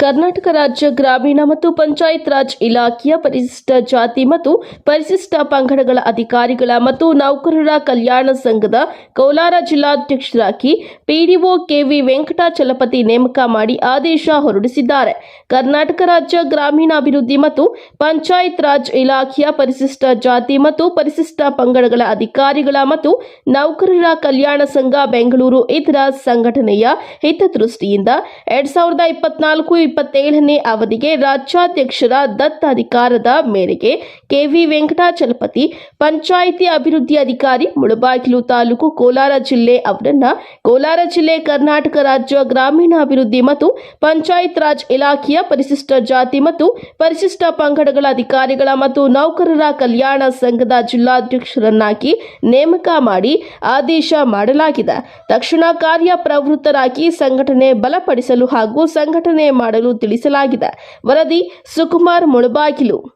ಕರ್ನಾಟಕ ರಾಜ್ಯ ಗ್ರಾಮೀಣ ಮತ್ತು ಪಂಚಾಯತ್ ರಾಜ್ ಇಲಾಖೆಯ ಪರಿಶಿಷ್ಟ ಜಾತಿ ಮತ್ತು ಪರಿಶಿಷ್ಟ ಪಂಗಡಗಳ ಅಧಿಕಾರಿಗಳ ಮತ್ತು ನೌಕರರ ಕಲ್ಯಾಣ ಸಂಘದ ಕೋಲಾರ ಜಿಲ್ಲಾಧ್ಯಕ್ಷರಾಗಿ ಪಿಡಿಒ ಕೆವಿ ವೆಂಕಟಾಚಲಪತಿ ನೇಮಕ ಮಾಡಿ ಆದೇಶ ಹೊರಡಿಸಿದ್ದಾರೆ. ಕರ್ನಾಟಕ ರಾಜ್ಯ ಗ್ರಾಮೀಣಾಭಿವೃದ್ಧಿ ಮತ್ತು ಪಂಚಾಯತ್ ರಾಜ್ ಇಲಾಖೆಯ ಪರಿಶಿಷ್ಟ ಜಾತಿ ಮತ್ತು ಪರಿಶಿಷ್ಟ ಪಂಗಡಗಳ ಅಧಿಕಾರಿಗಳ ಮತ್ತು ನೌಕರರ ಕಲ್ಯಾಣ ಸಂಘ ಬೆಂಗಳೂರು ಇತರ ಸಂಘಟನೆಯ ಹಿತದೃಷ್ಟಿಯಿಂದ ಎರಡ್ ಸಾವಿರದ ಇಪ್ಪತ್ನಾಲ್ಕು ಇಪ್ಪತ್ತೇಳನೇ ಅವಧಿಗೆ ರಾಜ್ಯಾಧ್ಯಕ್ಷರ ದತ್ತಾಧಿಕಾರದ ಮೇರೆಗೆ ಕೆವಿ ವೆಂಕಟಾಚಲಪತಿ ಪಂಚಾಯಿತಿ ಅಭಿವೃದ್ಧಿ ಅಧಿಕಾರಿ ಮುಳಬಾಗಿಲು ತಾಲೂಕು ಕೋಲಾರ ಜಿಲ್ಲೆ ಅವರನ್ನ ಕೋಲಾರ ಜಿಲ್ಲೆ ಕರ್ನಾಟಕ ರಾಜ್ಯ ಗ್ರಾಮೀಣಾಭಿವೃದ್ಧಿ ಮತ್ತು ಪಂಚಾಯತ್ ರಾಜ್ ಇಲಾಖೆಯ ಪರಿಶಿಷ್ಟ ಜಾತಿ ಮತ್ತು ಪರಿಶಿಷ್ಟ ಪಂಗಡಗಳ ಅಧಿಕಾರಿಗಳ ಮತ್ತು ನೌಕರರ ಕಲ್ಯಾಣ ಸಂಘದ ಜಿಲ್ಲಾಧ್ಯಕ್ಷರನ್ನಾಗಿ ನೇಮಕ ಮಾಡಿ ಆದೇಶ ಮಾಡಲಾಗಿದೆ. ತಕ್ಷಣ ಕಾರ್ಯ ಪ್ರವೃತ್ತರಾಗಿ ಸಂಘಟನೆ ಬಲಪಡಿಸಲು ಹಾಗೂ ಸಂಘಟನೆ ಮಾಡಲು ತಿಳಿಸಲಾಗಿದೆ. ವರದಿ ಸುಕುಮಾರ್ ಮುಳಬಾಗಿಲು.